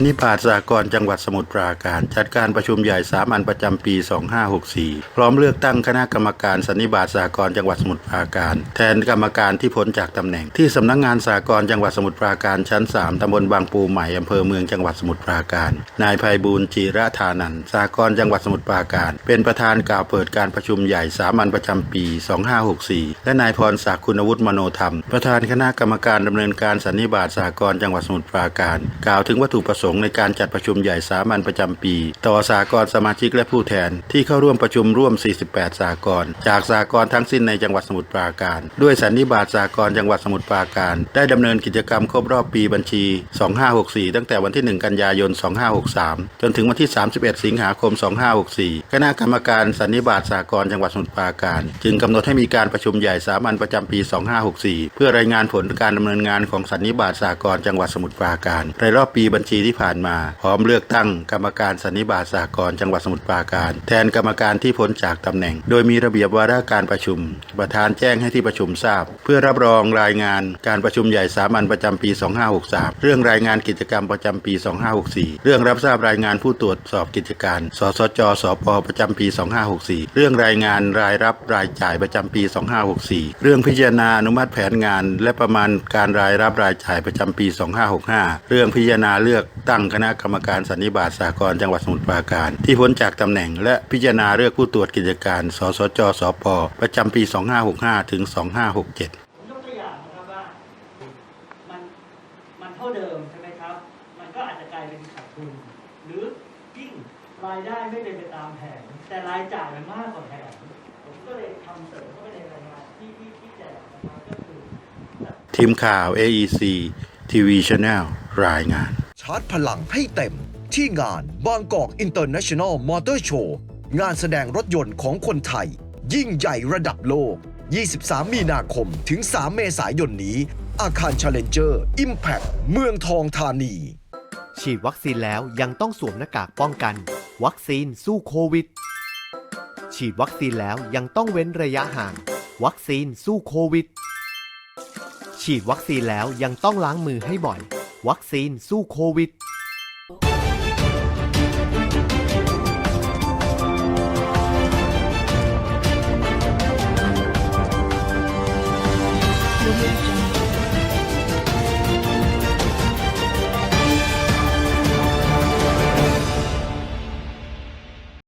นนิบาตสากรจังหวัดสมุทรปราการ จัดการประชุมใหญ่สามัญประจำปี 2564 พร้อมเลือกตั้งคณะกรรมการสันนิบาตสากรจังหวัดสมุทรปราการ แทนกรรมการที่พ้นจากตำแหน่ง ที่สำนักงานสากรจังหวัดสมุทรปราการชั้น 3ตำบลบางปูใหม่อำเภอเมืองจังหวัดสมุทรปราการ นายภัยบูลย์จิระธานันท์สากรจังหวัดสมุทรปราการ เป็นประธานกล่าวเปิดการประชุมใหญ่สามัญประจำปี 2564 และนายพรศักดิ์คุณวุฒิมโนธรรม ประธานคณะกรรมการดำเนินการสันนิบาตสากรจังหวัดสมุทรปราการ กล่าวถึงวัตถุประสงค์ในการจัดประชุมใหญ่สามัญประจำปี ต่อสากรณ์สมาชิกและผู้แทนที่เข้าร่วมประชุมร่วม 48 สากรณ์จากสากรณ์ทั้งสิ้นในจังหวัดสมุทรปราการ ด้วยสันนิบาตสากรณ์จังหวัดสมุทรปราการ ได้ดำเนินกิจกรรมครบรอบปีบัญชี 2564 ตั้งแต่วันที่ 1 กันยายน 2563 จนถึงวันที่ 31 สิงหาคม 2564 คณะกรรมการสันนิบาตสากรณ์จังหวัดสมุทรปราการ จึงกำหนดให้มีการประชุมใหญ่สามัญประจำปี 2564 เพื่อรายงานผลการดำเนินงานของสันนิบาตสากรณ์จังหวัดสมุทรปราการในรอบปีบัญชีที่ผ่านมา พร้อมเลือกตั้งกรรมการสันนิบาตสากรณ์จังหวัดสมุทรปราการ แทนกรรมการที่พ้นจากตำแหน่ง โดยมีระเบียบวาระการประชุม ประธานแจ้งให้ที่ประชุมทราบ เพื่อรับรองรายงานการประชุมใหญ่สามัญประจำปี 2563 เรื่องรายงานกิจกรรมประจำปี 2564 เรื่องรับทราบรายงานผู้ตรวจสอบกิจการ สสจ สปประจำปี 2564 เรื่องรายงานรายรับรายจ่ายประจำปี 2564 เรื่องพิจารณาอนุมัติแผนงาน และประมาณการรายรับรายจ่ายประจำปี 2565 เรื่องพิจารณาเลือกตั้งคณะกรรมการสันนิบาตสากรณ์จังหวัดสมุทรปราการ ที่พ้นจากตำแหน่ง และพิจารณาเลือกผู้ตรวจกิจการ สสจ สป ประจำปี 2565 ถึง 2567ผมยกตัวอย่างนะครับว่ามันมันเท่าเดิมใช่ไหมครับ มันก็อาจจะกลายเป็นขาดทุน หรือยิ่งรายได้ไม่เป็นไปตามแผน แต่รายจ่ายมันมากกว่าแผน ผมก็เลยทำเสริมเข้าไปในรายงานที่ที่ที่แจกนะครับก็คือ ทีมข่าว AEC TV Channel รายงาน ชาร์จพลังให้เต็ม ที่งานบางกอกอินเตอร์เนชั่นแนลมอเตอร์โชว์งานแสดงรถยนต์ของคนไทย ยิ่งใหญ่ระดับโลก 23 มีนาคมถึง 3 เมษายนนี้ อาคาร Challenger Impact เมืองทองธานี ฉีดวัคซีนแล้วยังต้องสวมหน้ากากป้องกัน วัคซีนสู้โควิด ฉีดวัคซีนแล้วยังต้องเว้นระยะห่าง วัคซีนสู้โควิด ฉีดวัคซีนแล้วยังต้องล้างมือให้บ่อย วัคซีนสู้โควิด